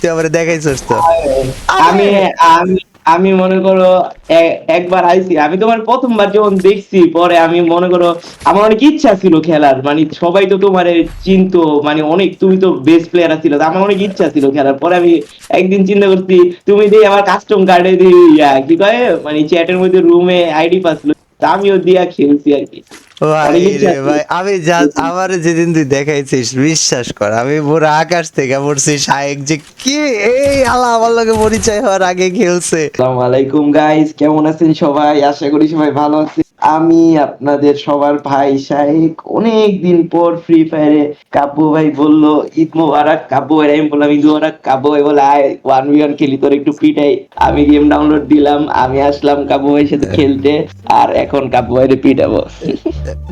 তুই আমার দেখাইছস আমি আমি আমি মনে করো একবার আইছি, আমি তোমার প্রথমবার যখন দেখছি, পরে আমি মনে করো আমার অনেক ইচ্ছা ছিল খেলার মানে সবাই তো তোমার চিনতো মানে অনেক, তুমি তো বেস্ট প্লেয়ার ছিল আমার অনেক ইচ্ছা ছিল খেলার। পরে আমি একদিন চিন্তা করছি, তুমি দিয়ে আমার কাস্টম কার্ডে দিয়ে ইয়া, কি কয় মানে চ্যাটের মধ্যে রুমে আইডি পাচ্ছিল আমিও দিয়া খেলছি আর কি। ভাই রে ভাই আমি যা আমার যেদিন তুই দেখাইছিস বিশ্বাস কর আমি পুরো আকাশ থেকে পড়ছি শায়েক যে কি এই আল্লাহ আমার লগে পরিচয় হওয়ার আগে খেলছে। আসসালামু আলাইকুম গাইস কেমন আছেন সবাই? আশা করি সবাই ভালো আছেন। আমি আপনাদের সবার ভাই শাহেক অনেক দিন পর ফ্রি ফায়ারে কাব্য ভাই বলল ঈদ মোবারক কাব্য ভাই আমি বললাম ঈদ মোবারক কাব্য ভাই বলে আয় ওয়ান ভি ওয়ান খেলি তোর একটু পিটাই আমি গেম ডাউনলোড দিলাম আমি আসলাম কাব্য ভাই সাথে খেলতে আর এখন কাব্য ভাইরে পিটাবো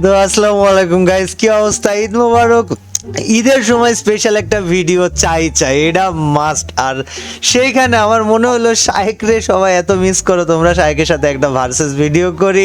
তো আসসালামু আলাইকুম গাইস কি অবস্থা? ঈদ মোবারক। ঈদের সময় স্পেশাল একটা ভিডিও চাই চাই এটা মাস্ট আর সেইখানে আমার মনে হলো শাহেক রে সবাই এত মিস করো তোমরা শাহেকের সাথে একটা ভার্সেস ভিডিও করি।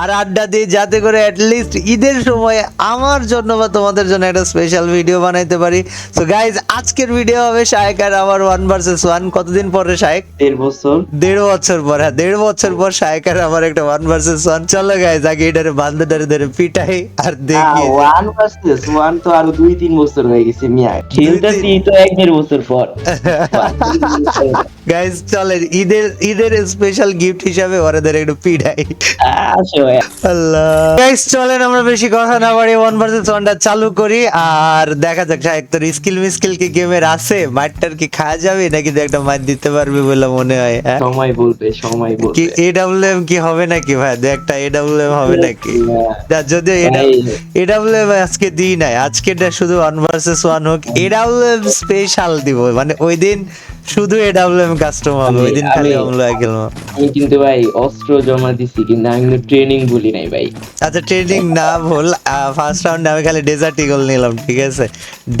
আর আড্ডা দিই যাতে করে অ্যাটলিস্ট ঈদের সময় আমার জন্য বা তোমাদের জন্য একটা স্পেশাল ভিডিও বানাইতে পারি। সো গাইজ আজকের ভিডিও হবে শাহেক আর আমার ওয়ান ভার্সেস ওয়ান কতদিন পরে শাহেক দেড় বছর। দেড় বছর পর হ্যাঁ দেড় বছর পর শায়কার আমার একটা ওয়ান ভার্সেস ওয়ান চলো গাইজ আগে এটারে বান্ধে টারে ধরে পিটাই আর দেখি। ওয়ান ভার্সেস ওয়ান তো আরও দুই তিন বছর হয়ে গেছে মিয়া। খেলতেছি তো এক দেড় বছর পর। গাইজ চলেন ঈদের ঈদের স্পেশাল গিফট হিসাবে ওরাদের একটু ভাই আল্লাহ। গাইজ চলেন আমরা বেশি কথা না বাড়ি ওয়ান ভার্সেস ওয়ানটা চালু করি। আর দেখা যাক শাহেক তোর স্কিল মিস্কিল কি গেমের আছে? মাইটটার কি খাওয়া যাবে? নাকি একটা মাইট দিতে পারবি বলে মনে হয় হ্যাঁ? সময় বলবে সময় বলবে। কি এডাব্লিউএম কি হবে নাকি ভাই? দু একটা এডাব্লিউএম হবে নাকি? যা যদিও এডাব্লিউএম আজকে দিই নাই আজকেটা শুধু ওয়ান ভার্সেস ওয়ান হোক এডাব্লিউএম স্পেশাল দিব। মানে ওই দিন শুধু এডাব্লিউএম কাস্টম হবে ওই দিন খালি আমরা খেলব আমি কিন্তু ভাই অস্ত্র জমা দিছি কিন্তু আমি কিন্তু ট্রেনিং বলি নাই ভাই। আচ্ছা ট্রেনিং না ভুল ফার্স্ট রাউন্ডে আমি খালি ডেজার্ট ইগল নিলাম ঠিক আছে?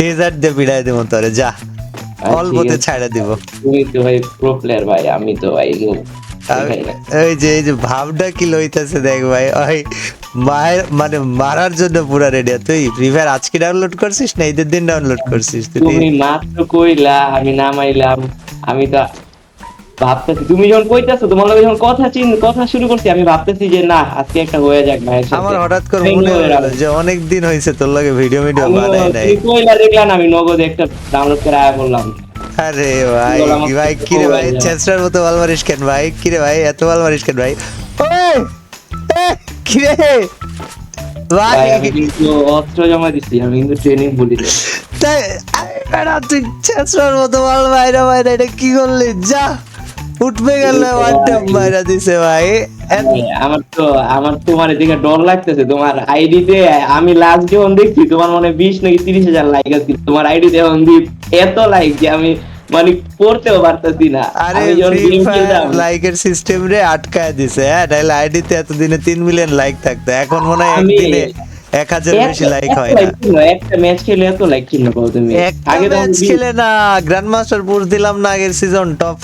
ডেজার্ট দিয়ে বিড়াই দিব তোরে যা। আচ্ছা, অল্পতে ঠিক ছাড়া দিব। তুমি তো ভাই প্রো প্লেয়ার ভাই আমি তো ভাই এই যে এই যে ভাবটা কি লইতেছে দেখ ভাই, ওই মায়ের মানে মারার জন্য পুরা রেডি তুই ফ্রি ফায়ার আজকে ডাউনলোড করছিস না ঈদের দিন ডাউনলোড করছিস? তুই মাত্র কইলা, আমি নামাইলাম আমি তো ভাবতেছি তুমি যখন কইতাছো তোমার লগে যখন কথা চিন কথা শুরু করছি আমি ভাবতেছি যে না আজকে একটা হয়ে যাক সাথে। আমার হঠাৎ করে মনে হলো যে অনেক দিন হয়েছে তোর লাগে ভিডিও ভিডিও বানাই নাই। তুমি কইলা দেখলাম আমি নগদ একটা ডাউনলোড করে আয়া বললাম। আরে ভাই ভাই কি রে ভাই চেষ্টার মতো বাল কেন ভাই? কি রে ভাই এত বাল মারিস কেন ভাই? ওই কি রে? ভাই। ভাই আমি কিন্তু অস্ত্র জমা দিছি আমি কিন্তু ট্রেনিং বলি তাই আরে তুই চেষ্টার মতো বাল মাইরা মাইরা এটা কি করলি? যা। উঠবে গেল ওয়ান ট্যাপ মাইরা দিছে ভাই। আমার তো আমার তোমার এদিকে ডর লাগতেছে। তোমার আইডিতে আমি লাস্ট যখন দেখছি তোমার মনে বিশ নাকি তিরিশ হাজার লাইক আছে। তোমার আইডিতে এখন এত লাইক যে আমি মানে পড়তেও পারতেছি না। আরে লাইকের সিস্টেম রে আটকায় দিছে হ্যাঁ? নাহলে আইডিতে এতদিনে তিন মিলিয়ন লাইক থাকতো। এখন মনে হয় একদিনে এক হাজার বেশি লাইক হয় না। একটা ম্যাচ খেলে এত লাইক তুমি একটা ম্যাচ খেলে না গ্র্যান্ড মাস্টার পুশ দিলাম না আগের সিজন টপ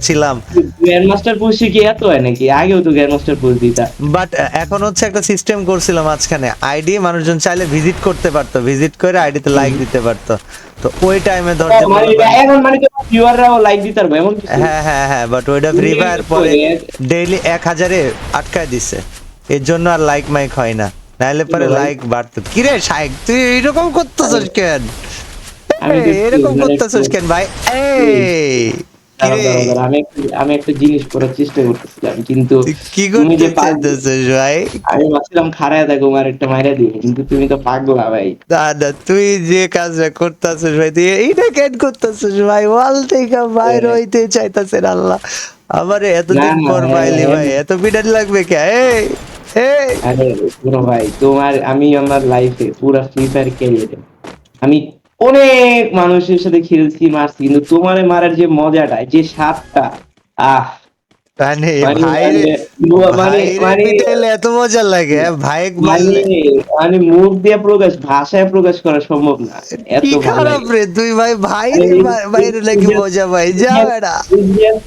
ছিলাম। গ্র্যান্ড মাস্টার পুষি কি এত হয় নাকি? আগেও তো গ্র্যান্ড মাস্টার পুষ দিতা বাট এখন হচ্ছে একটা সিস্টেম করছিলাম মাঝখানে। আইডি মানুষজন চাইলে ভিজিট করতে পারতো। ভিজিট করে আইডিতে লাইক দিতে পারতো। তো ওই টাইমে ধর যে মানে করেন- এখন মানে ভিউয়াররাও লাইক দিতে পারবে এমন হ্যাঁ হ্যাঁ হ্যাঁ বাট ওইটা ফ্রি ফায়ার পরে ডেইলি এক হাজারে আটকায় দিছে। এর জন্য আর লাইক মাইক হয় না। পরে লাইক বাড়তো কিরে শাইক তুই এরকম করতেছস কেন? এরকম মানে করতেছস কেন ভাই? এই দাঁড়াও, কিরে? দাঁড়াও, দাঁড়াও, আমি আমি একটা জিনিস করার চেষ্টা করতেছিলাম কিন্তু কি তুমি যে পাগল- ভাই? আমি ভাবছিলাম খারায় দেখো আর একটা মাইরা দিই কিন্তু তুমি তো পাগলা ভাই। দাদা তুই যে কাজটা করতেছিস ভাই তুই এইটা কেন করতেছিস ভাই? ওয়াল থেকে বাইর হইতে চাইতেছেন আল্লাহ। আমারে এতদিন পর পাইলি হ্যাঁ, ভাই এত বিডার লাগবে কে? এই। আরে পুরো ভাই তোমার আমি আমার লাইফে পুরো ফ্রি ফায়ার ক্যারিয়ারে আমি অনেক মানুষের সাথে খেলছি মারছি কিন্তু তোমারে মারার যে মজাটা যে স্বাদটা আহ! মানে মানে মানে মানে এত মজা লাগে হ্যাঁ? ভাই মানে মুখ দিয়ে প্রকাশ ভাষায় প্রকাশ করা সম্ভব না। এত খারাপ রে তুই ভাই ভাই বাইরে মজা ভাই যা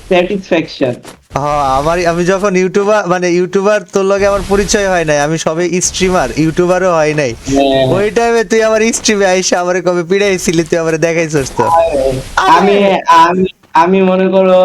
স্যাটিসফ্যাকশন হ্যাঁ আমার আমি যখন ইউটিউবার মানে ইউটিউবার তোর লগে আমার পরিচয় হয় নাই আমি সবে স্ট্রিমার ইউটিউবারও হয় নাই হ্যাঁ। ওই টাইমে তুই আমার স্ট্রিমে আইসা আমারে কবে পিড়াইছিলি তুই আমারে দেখাইছিস তো আমি আমি আমি মনে করো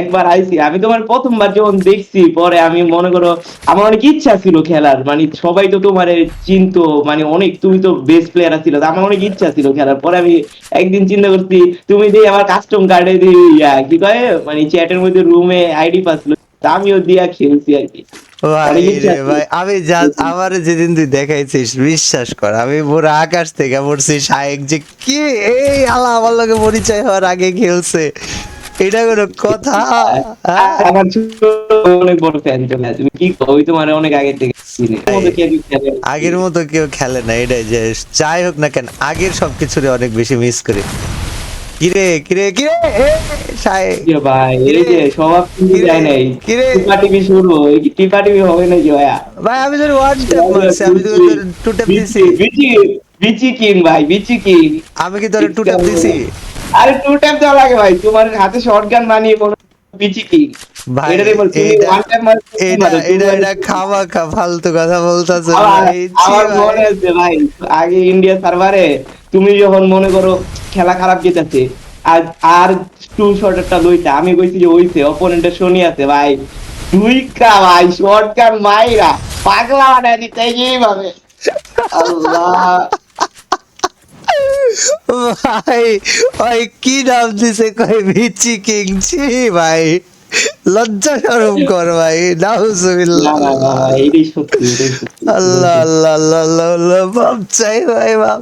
একবার আইছি, আমি তোমার প্রথমবার যখন দেখছি, পরে আমি মনে করো আমার অনেক ইচ্ছা ছিল খেলার মানে সবাই তো তোমার চিনতো মানে অনেক, তুমি তো বেস্ট প্লেয়ার ছিল আমার অনেক ইচ্ছা ছিল খেলার। পরে আমি একদিন চিন্তা করছি, তুমি দিয়ে আমার কাস্টম কার্ডে দিয়ে কি কয় মানে চ্যাটের মধ্যে রুমে আইডি পাচ্ছিল আমিও দিয়া খেলছি আর কি। ভাই। ভাই আমি আমার যেদিন তুই দেখাইছিস বিশ্বাস কর আমি পুরো আকাশ থেকে পড়ছি শায়েক যে কি এই আলা আমার লগে পরিচয় হওয়ার আগে খেলছে। এটা কোনো কথা? আমার অনেক বড় ফ্যান তুমি কি তোমার অনেক আগে থেকে? আগের মতো কেউ খেলে না। এটাই যে যাই হোক না কেন আগের সবকিছুরে অনেক বেশি মিস করি। কিরে কিরে কিরে? শায়েক কি ভাই এই যে কিন্তু কিরে? যায় নাই। কিরে? টিপা শুরু টিপা হবে নাকি ভাইয়া? ভাই আমি তোর ট্যাপ মারছি আমি তো টু ট্যাপ দিছি। বিচি বিচি কিং ভাই বিচি কিং। আমি কি তোর টু ট্যাপ দিছি? আরে টু ট্যাপ দেওয়া লাগে ভাই তোমার হাতে শর্টগান মানিয়ে মনে বিচি কিং। ভাই এটা খাওয়া খা ফালতু কথা বলতাছো ভাই, আমার মনে আছে ভাই আগে ইন্ডিয়া সার্ভারে তুমি যখন মনে করো খেলা খারাপ যেতেছে আর আর টু শর্টারটা লইতে আমি কইছি যে ওইছে অপোনেন্টের শনি আছে ভাই। দুই কা ভাই শর্টকাট মাইরা পাগলা বানায় দিতে এইভাবে। আল্লাহ। ভাই ভাই কি নাম দিছে কই বিচি কিং। ছি ভাই। লজ্জা শরম কর ভাই। নাউজুবিল্লাহ। আল্লাহ আল্লাহ আল্লাহ আল্লাহ বাপ চাই ভাই বাপ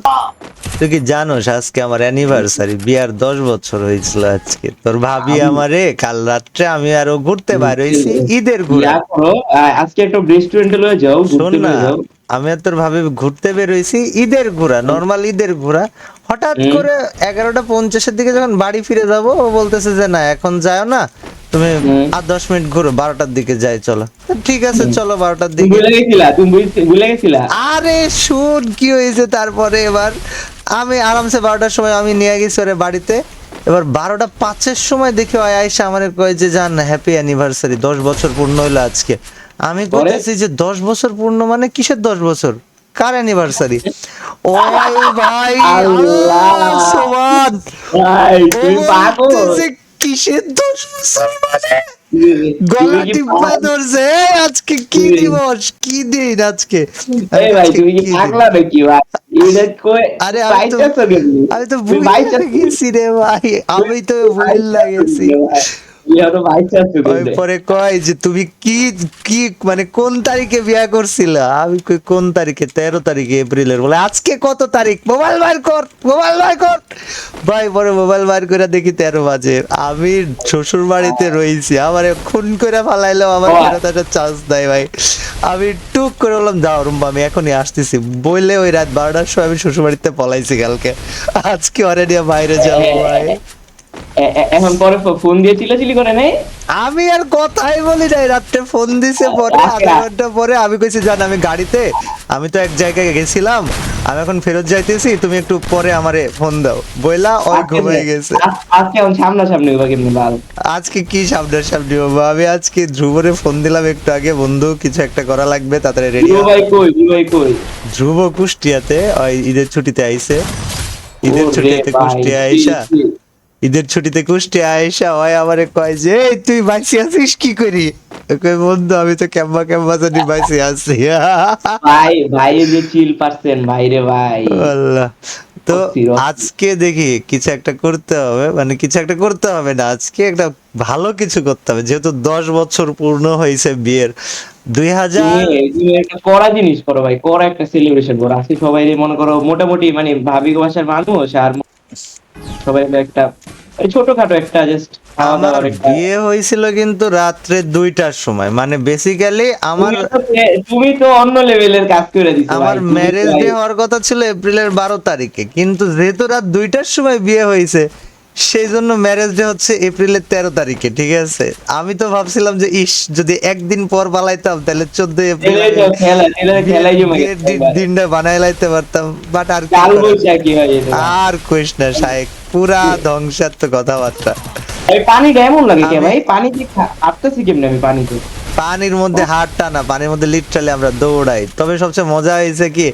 তুই কি জানোস আজকে আমার অ্যানিভার্সারি বিয়ার দশ বছর হয়েছিল আজকে। তোর ভাবি আমারে কাল রাত্রে আমি আরও ঘুরতে বাইর হইছি ঈদের ঘুরে। আজকে একটা রেস্টুরেন্টে লয়ে যাও শোন না আমি তোর ভাবি ঘুরতে বেরোইছি ঈদের ঘোরা নর্মাল ঈদের ঘোরা। হঠাৎ করে এগারোটা পঞ্চাশের দিকে যখন বাড়ি ফিরে যাব ও বলতেছে যে না এখন যাও না তুমি আর দশ মিনিট ঘুরো বারোটার দিকে যাই চলো। ঠিক আছে চলো বারোটার দিকে। আরে শুন কি হয়েছে তারপরে এবার? আমি আরামসে বারোটার সময় আমি নিয়ে গেছি ওরে বাড়িতে। এবার বারোটা পাঁচের সময় দেখে ওই আয়সা আমার কয় যে জান হ্যাপি অ্যানিভার্সারি দশ বছর পূর্ণ হইল আজকে। আমি পরে? বলতেছি যে দশ বছর পূর্ণ মানে কিসের দশ বছর? কার অ্যানিভার্সারি ও ভাই সমান। কিসের দশ বছর মানে? গলা কি টিপা ধরছে আজকে কি দিবস? কি দিন আজকে? ভাই তুমি কি পাগলা নাকি ভাই? আরে আমি তো আমি তো ভুল গেছি রে ভাই। আমি তো ভুল লাগেছি। পরে কয় যে তুমি কি কি মানে কোন তারিখে বিয়া করছিল? আমি কই কোন তারিখে? তেরো তারিখে এপ্রিলের বলে আজকে কত তারিখ? মোবাইল বার কর মোবাইল বার কর। ভাই পরে মোবাইল বাইর করে দেখি তেরো বাজে। আমি শ্বশুর বাড়িতে রয়েছি আমার খুন করে ফালাইলো আমার ফেরত চান্স দেয় ভাই। আমি টুক করে বললাম যাও রুম্বা আমি এখনই আসতেছি। বললে ওই রাত বারোটার সময় আমি শ্বশুর বাড়িতে পলাইছি কালকে। আজকে অলরেডি বাইরে যাব ভাই। এখন পরে ফোন দিয়ে চিল্লাচিল্লি করে নাই? আমি আর কথাই বলি নাই রাত্রে ফোন দিছে পরে আধা ঘণ্টা পরে। আমি কইছি জান আমি গাড়িতে আমি তো এক জায়গায় গেছিলাম আমি এখন ফেরত যাইতেছি তুমি একটু পরে আমারে ফোন দাও। বইলা ওই আজকে ঘুমিয়ে গেছে। আজ- আজকে এখন সামনাসামনি হইবা কেমনি লাল আজকে কি সামনে সামনে হব? আমি আজকে ধ্রুবরে ফোন দিলাম একটু আগে বন্ধু কিছু একটা করা লাগবে তাড়াতাড়ি রেডি বিভু ভাই কই ভাই কই? ধ্রুব কুষ্টিয়াতে ওই ঈদের ছুটিতে আইছে। ঈদের ছুটিতে কুষ্টিয়া আইসা। ঈদের ছুটিতে কুষ্টিয়া আইসা হয় আমারে কয় যে তুই বাইসি আছিস কি করি? কই বন্ধু আমি তো ক্যাম্বা ক্যাম্বা জানি বাইসি আছি। ভাই ভাই যে চিল পারছেন ভাই রে ভাই। আল্লাহ। তো। আজকে দেখি কিছু একটা করতে হবে মানে কিছু একটা করতে হবে না আজকে একটা ভালো কিছু করতে হবে যেহেতু দশ বছর পূর্ণ হয়েছে বিয়ের। দুই হাজার তুমি তুমি একটা করা জিনিস করো ভাই করা একটা সেলিব্রেশন করো। আজকে সবাই মনে করো মোটামুটি মানে ভাবি বাসার মানুষ আর সবাই একটা ছোটখাটো একটা জাস্ট আমার বিয়ে হয়েছিল কিন্তু রাত্রে দুইটার সময়। মানে বেসিক্যালি আমার তুমি তো- অন্য লেভেলের কাজ করে দিছো আমার ম্যারেজ ডে হওয়ার কথা ছিল এপ্রিলের বারো তারিখে। কিন্তু যেহেতু রাত দুইটার সময় বিয়ে হয়েছে সেই জন্য ম্যারেজ ডে হচ্ছে এপ্রিলের তেরো তারিখে ঠিক আছে? আমি তো ভাবছিলাম যে ইস যদি একদিন পর পালাইতাম তাহলে চোদ্দ এপ্রিল তো। দিনটা বানাই লাইতে পারতাম বাট আর। আর কইস না শায়েক পুরা ধ্বংসাত্মক কথাবার্তা। পানিটা এমন লাগে কে ভাই? পানি কি আটতেছি কেমনে আমি পানিতে? পানির মধ্যে হাতটা টানা পানির মধ্যে লিটারালি আমরা দৌড়াই। তবে সবচেয়ে মজা হয়েছে কি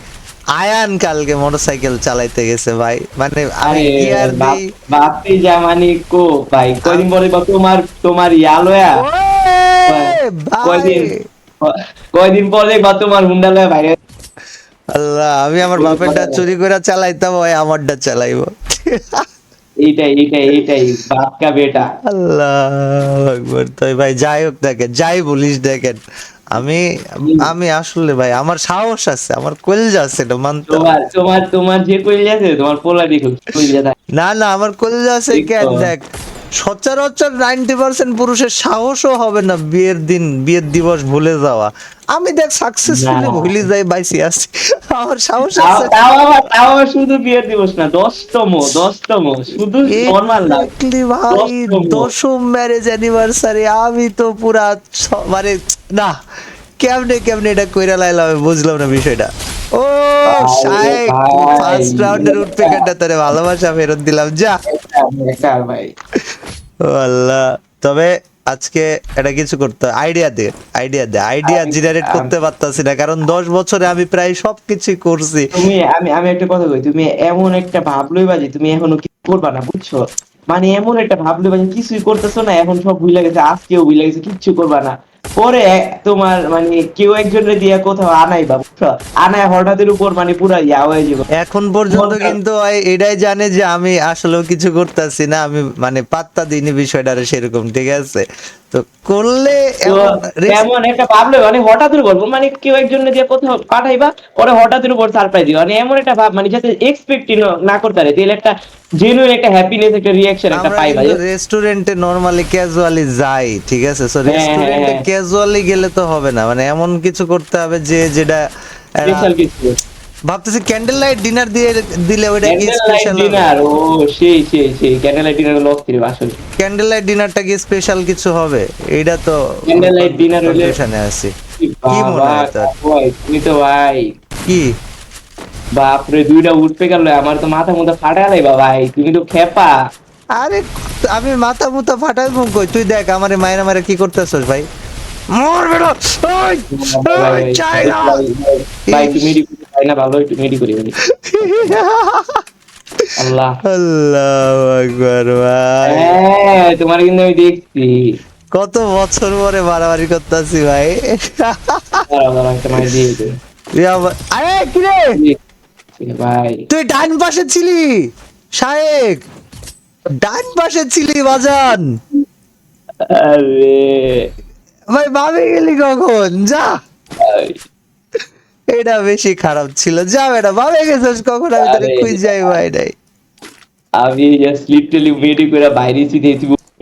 আয়ান কালকে মোটরসাইকেল চালাইতে গেছে ভাই। মানে আমি গিয়ার বাপ- বাপি জামানি কো ভাই? কয়দিন পরে বা তোমার তোমার ইয়ালোয়া কয়দিন কয়দিন পরে বা তোমার হুন্ডা লয়া বাইরে? আল্লাহ আমি আমার বাপেরটা চুরি করে চালাইতাম ওই আমারটা চালাইবো। এইটাই এইটাই এইটাই বাপ কা বেটা। আল্লাহ আকবার তো ভাই যাই হোক দেখেন যাই বলিস দেখেন। আমি আমি আসলে ভাই আমার সাহস আছে আমার কলজা আছে এটা মানতে তোমার তোমার তোমার যে কলজা আছে তোমার পোলা দেখো কলজা না না আমার কলজা আছে কেন দেখ। সচরাচর নাইনটি পার্সেন্ট পুরুষের সাহসও হবে না বিয়ের দিন বিয়ের দিবস ভুলে যাওয়া। আমি দেখ সাকসেসফুলি ভুলে যাই বাইসি আছি আমার সাহস আছে। তাও তাও শুধু বিয়ের দিবস না দশতম দশতম শুধু নর্মাল না ভাই দশম ম্যারেজ অ্যানিভার্সারি আমি তো পুরা মানে না কেমনে কেমনে এটা কইরা লাইলাম আমি বুঝলাম না বিষয়টা। ও শাইক ফার্স্ট রাউন্ডের উঠপেকারটা তোরে ভালোবাসা ফেরত দিলাম যা। ভাই। ও আল্লাহ। তবে আজকে এটা কিছু করতে আইডিয়া দে আইডিয়া দে। আইডিয়া জেনারেট করতে পারতাছি না কারণ দশ বছরে আমি প্রায় সবকিছু করছি। তুমি আমি আমি একটা কথা কই তুমি এমন একটা ভাবলই বাজি তুমি এখনও কি করবা না বুঝছ? মানে এমন একটা ভাবলই বাজি কিছুই করতেছো না এখন সব ভুলে গেছে আজকেও ভুলে গেছে কিচ্ছু করবা না। পরে তোমার মানে কেউ একজনের দিয়ে কোথাও আনাই বা আনায় হঠাৎের উপর মানে পুরা ইয়া হয়ে যাবে। এখন পর্যন্ত কিন্তু এটাই জানে যে আমি আসলেও কিছু করতেছি না আমি মানে পাত্তা দিইনি বিষয়টা সেরকম ঠিক আছে? তো করলে এমন একটা ভাবলে মানে হঠাৎের উপর মানে কেউ একজনের দিয়ে কোথাও পাঠাইবা পরে হঠাৎের উপর সারপ্রাইজ দিবা। মানে এমন একটা ভাব মানে যাতে এক্সপেক্ট না করতে পারে তাহলে একটা জেনুইন একটা হ্যাপিনেস একটা রিয়াকশন একটা পাইবা। রেস্টুরেন্টে নরমালি ক্যাজুয়ালি যাই ঠিক আছে? সো রেস্টুরেন্টে। ক্যাজুয়ালি গেলে তো হবে না। মানে এমন কিছু করতে হবে যে যেটা স্পেশাল কিছু। ভাবতেছি ক্যান্ডেল লাইট ডিনার দিয়ে দিলে ওইটা কি ক্যান্ডেল লাইট স্পেশাল ডিনার ও সেই সেই সেই। ক্যান্ডেল লাইট ডিনার লক ছিল আসলে। ক্যান্ডেল লাইট ডিনারটা কি স্পেশাল কিছু হবে? এইটা তো Candle light dinner হলে- কনফিউশনে আছি। কি মনে হয় তুমি তো ভাই। কি? বাপরে দুইটা উঠতে গেল আমার তো মাথা মুথা ফাটালাই ভাই তুমি তো খেপা। আরে আমি মাথা মুথা ফাটাই মুখ কই? তুই দেখ আমারে মায়ের মারে কি করতেছস ভাই? মর বেটা! ওই ওই, চাই না। ভাই তুমি না ভালো একটু মেডি করি ভাই। আল্লাহ। আকবার ভাই। হ্যাঁ তোমার কিন্তু আমি দেখছি। কত বছর পরে বাড়াবাড়ি করতেছি ভাই। তুই আবার- আরে কি রে? ভাই। তুই ডান পাশে ছিলি শায়েক। ডান পাশে ছিলি বাজান। আরে। ভাই ভাবে গেলি কখন? যা। এটা বেশি খারাপ ছিল। যা বেটা ভাবে গেছিস কখন আমি আরে। খুঁজ যাই ভাই নাই আমি জাস্ট লিটারালি মেডি করে বাইরে ছিটে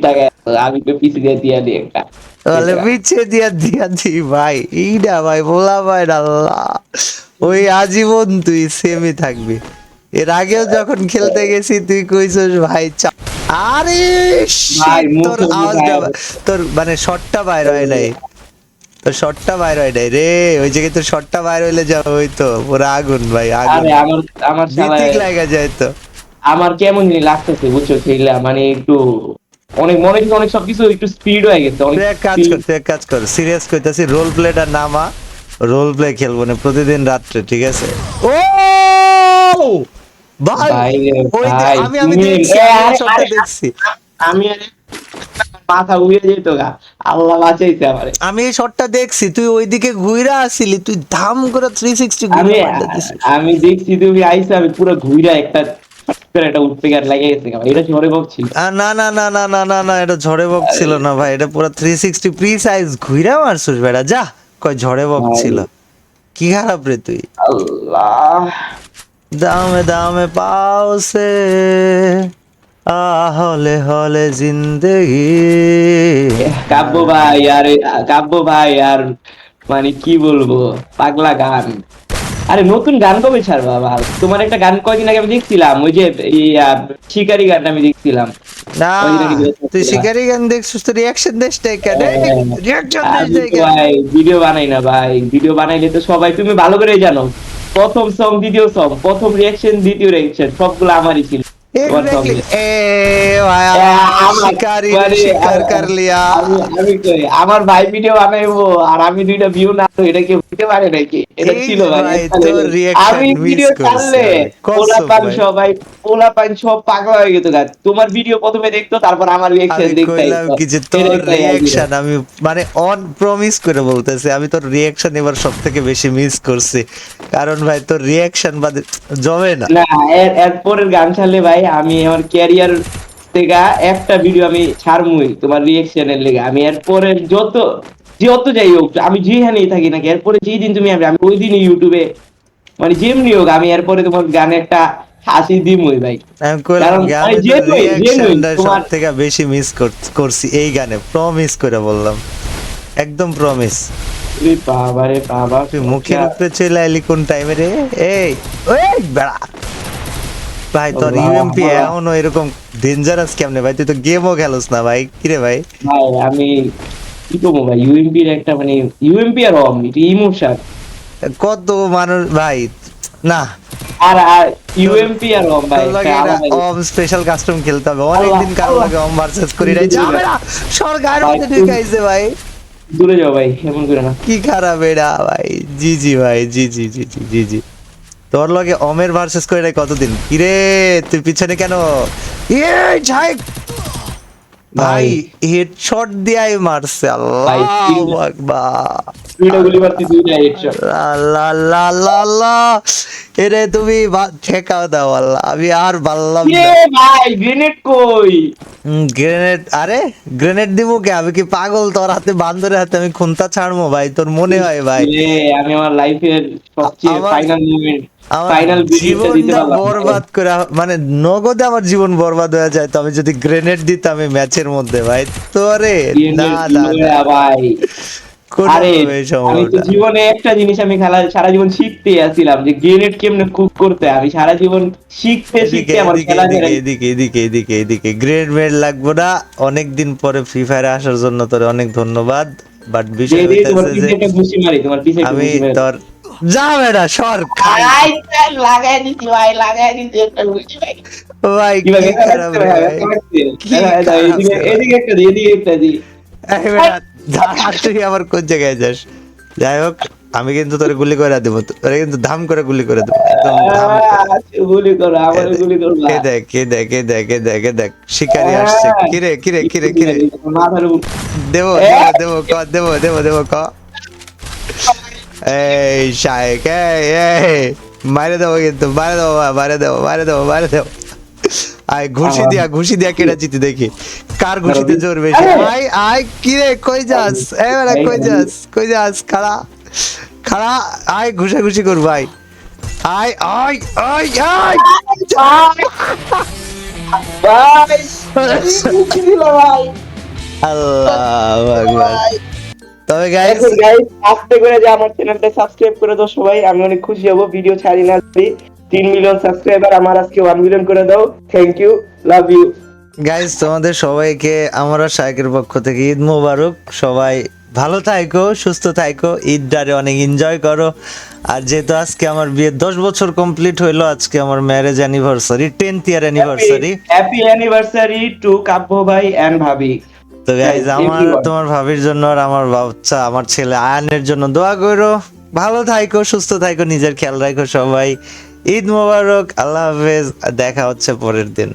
টাকা আমি তো পিছে দিয়ে দিয়া দিই একটা। তাহলে পিছে দিয়া দিয়া দি ভাই। এইটা ভাই বলা ভাই আল্লাহ। ওই আজীবন তুই সেমই থাকবি। এর আগেও যখন খেলতে গেছি তুই কইছস ভাই আরে তোর আওয়াজ। তোর মানে শটটা বাইর হয় নাই। তোর শটটা বাইর হয় নাই রে ওই জায়গায় তোর শটটা বাইর হইলে যা হইতো। পুরো আগুন ভাই আগুন। আমার আমার বিতিক লাগা যায় তো। আমার কেমন জানি লাগতেছে বুঝছ? খেলা মানে একটু অনেক মনে হচ্ছে অনেক সবকিছু একটু স্পিড হয়ে গেছে অনেক এক কাজ কর তুই এক কাজ কর সিরিয়াস কইতাছি রোল প্লেটা নামা রোল প্লে খেলব না প্রতিদিন রাত্রে ঠিক আছে? ও ভাই ওই আমি আমি দেখছি আমি আরে, দেখছি। আমি আর মাথা উড়ে যেত গা। আল্লাহ বাঁচাইছে আমারে। আমি এই শটটা দেখছি তুই ওইদিকে ঘুইরা আসিলি তুই ধাম করে 360 আমি ঘুরে আমি দেখছি তুমি আমি পুরো ঘুরা একটা উঠতে গেছে। এটা ঝড়ে বকছিল। আ, না না না না না না না এটা ঝড়ে বক ছিল না ভাই এটা পুরো 360 প্রি সাইজ ঘুইরা মারছিস বেটা যা ঝড়ে বক ছিল কি খারাপ রে তুই? আল্লাহ। দামে দামে পাও সে আ হলে হলে জিন্দগি। কাব্য ভাই আর কাব্য ভাই আর মানে কি বলব পাগলা গান। আরে নতুন গান কবে ছাড়বা তোমার একটা গান কয়দিন আগে আমি দেখছিলাম ওই যে শিকারি গানটা আমি দেখছিলাম। না তুই শিকারি গান দেখছিস তো রিয়াকশন কেন হ্যাঁ। রিয়াকশন তো কেন ভাই ভিডিও বানাই না ভাই। ভিডিও বানাইলে তো সবাই তুমি ভালো করে জানো। প্রথম সং দ্বিতীয় সং প্রথম রিয়াকশন দ্বিতীয় রিয়াকশন সবগুলো আমারই ছিল। আমার- ভাই ভিডিও বানাইবো আর আমি দুইটা ভিউ না এটা কি হইতে পারে নাকি? এটা ছিল আমি ভিডিও ছাড়লে। সবাই সব পাগল হয়ে তোমার ভিডিও প্রথমে দেখতো তারপর আমার আমি কি যে তোর রিয়াকশন আমি মানে অন প্রমিস করে বলতেছি আমি তোর রিয়াকশন এবার সব থেকে বেশি মিস করছি। কারণ ভাই তোর রিয়াকশন বাদে জমে না। না এরপরের গান ছাড়লে ভাই আমি আমার ক্যারিয়ার থেকে একটা ভিডিও আমি ছাড়মুই তোমার রিঅ্যাকশনের লেগে। আমি এরপরের যত যত যাই হোক আমি যেখানেই থাকি নাকি এরপরে যেই দিন তুমি আমি ওই দিনই ইউটিউবে মানে যেমনি হোক আমি এরপরে তোমার গানে একটা হাসি দিমই ভাই। সব থেকে বেশি মিস করছি এই গানে প্রমিস করে বললাম। একদম প্রমিস বাবা রে বাবা মুখের উপরে চলে আইলি কোন টাইমে রে? এই বেড়া। ভাই তোর ইউএমপি। এমন এরকম ডেঞ্জারাস কেমনে? ভাই তুই তো গেমও খেলোস না ভাই। কিরে ভাই? ভাই আমি কি করব ভাই? ইউএমপির একটা মানে ইউএমপি আর অম এটা ইমোশন কত মানুষ ভাই না। আর আর ইউএমপি আর অম ভাই। অম স্পেশাল কাস্টম খেলতে হবে। অনেকদিন কারও। লাগে অম ভার্সেস করি নাই যাবে না সরকার মধ্যে ঢুকাইছে ভাই। দূরে যাও ভাই এমন করে না। কি খারাপ এটা ভাই। জি জি ভাই জি জি জি জি জি জি। তোর লগে অমের ভার্সেস করে নাই কতদিন? কিরে তুই পিছনে কেন? ইয়ে ঝাই। ভাই হেডশট দিয়াই মারছে আল্লাহ আকবার। দুইটা গুলি মারছি দুইটা হেডশট লা লা লা লা লা। এরে তুমি ঠেকাও দাও আল্লাহ। আমি আর পারলাম না। এ ভাই গ্রেনেড কই? গ্রেনেড আরে গ্রেনেড দিবো কে? আমি কি পাগল? তোর হাতে বান্দরের হাতে আমি খুন্তা ছাড়বো ভাই? তোর মনে হয় ভাই? এ, আমি আমার লাইফের সবচেয়ে ফাইনাল মুভমেন্ট ফাইনাল জীবনটা বরবাদ করে মানে নগদে আমার জীবন বরবাদ হয়ে যায় তো আমি যদি গ্রেনেড দিতাম এই ম্যাচের মধ্যে ভাই। তোরে না ভাই। আরে আমি তো জীবনে একটা জিনিস আমি খেলা সারা জীবন শিখতে আসছিলাম যে গ্রেনেড কেমনে কুক করতে। আমি সারা জীবন শিখতে শিখতে আমার এদিকে খেলা এদিকে এদিকে এদিকে এদিকে গ্রেড মেড লাগবো না। অনেকদিন পরে ফ্রি ফায়ারে আসার জন্য তোর অনেক ধন্যবাদ। বাট বিষয় আমি তোর যা বেটা সর খাই। লাগাই দিছি ভাই লাগাই দিছি একটা কি খারাপ এদিকে- একটা দি, এদিকে একটা দি। তুই আবার কোন জায়গায় যাস? যাই হোক আমি কিন্তু তোরে গুলি করে দেবো তোরে কিন্তু ধাম করে গুলি করে দেবো একদম ধাম গুলি করো, আমার গুলি করো কে দেখ কে দেখ কে দেখ কে দেখ কে দেখ শিকারি আসছে। কিরে কিরে কিরে কিরে? দেবো দেবো দেবো ক দেবো দেবো দেবো ক। এই শায়েক এই এই মারে দেবো কিন্তু মারে দেবো মারে দেবো মারে দেবো মারে দেবো আয় ঘুষি দিয়া ঘুষি দিয়া কেটে জিতে দেখি। কার ঘুষিতে জোর বেশি! আয় আয় কিরে কই যাস? এ বেটা কই যাস? কই যাস খাড়া খাড়া আয় ঘুষা ঘুষি কর ভাই আয় আয় আয় আয়! ভাই, কি? আল্লাহু আকবার। তবে গাইস guys, আস্তে করে যে আমার চ্যানেলটা সাবস্ক্রাইব করে দাও সবাই। আমি অনেক খুশি হব ভিডিও ছাড়ি না যদি তিন মিলিয়ন সাবস্ক্রাইবার আমার আজকে ওয়ান মিলিয়ন করে দাও। Thank you love you guys তোমাদের সবাইকে আমরা শায়কের পক্ষ থেকে ঈদ মোবারক। সবাই ভালো থাকো সুস্থ থাকো ঈদটারে অনেক এনজয় করো। আর যেহেতু আজকে আমার বিয়ে দশ বছর কমপ্লিট হইল আজকে আমার marriage anniversary tenth year anniversary happy anniversary to Kavya ভাই এন্ড ভাবি। তো গাইজ আমার তোমার ভাবির জন্য আর আমার বাচ্চা আমার ছেলে আয়ানের জন্য দোয়া করো। ভালো থাইকো সুস্থ থাইকো নিজের খেয়াল রাখো সবাই। ঈদ মোবারক আল্লাহ হাফেজ দেখা হচ্ছে পরের দিন।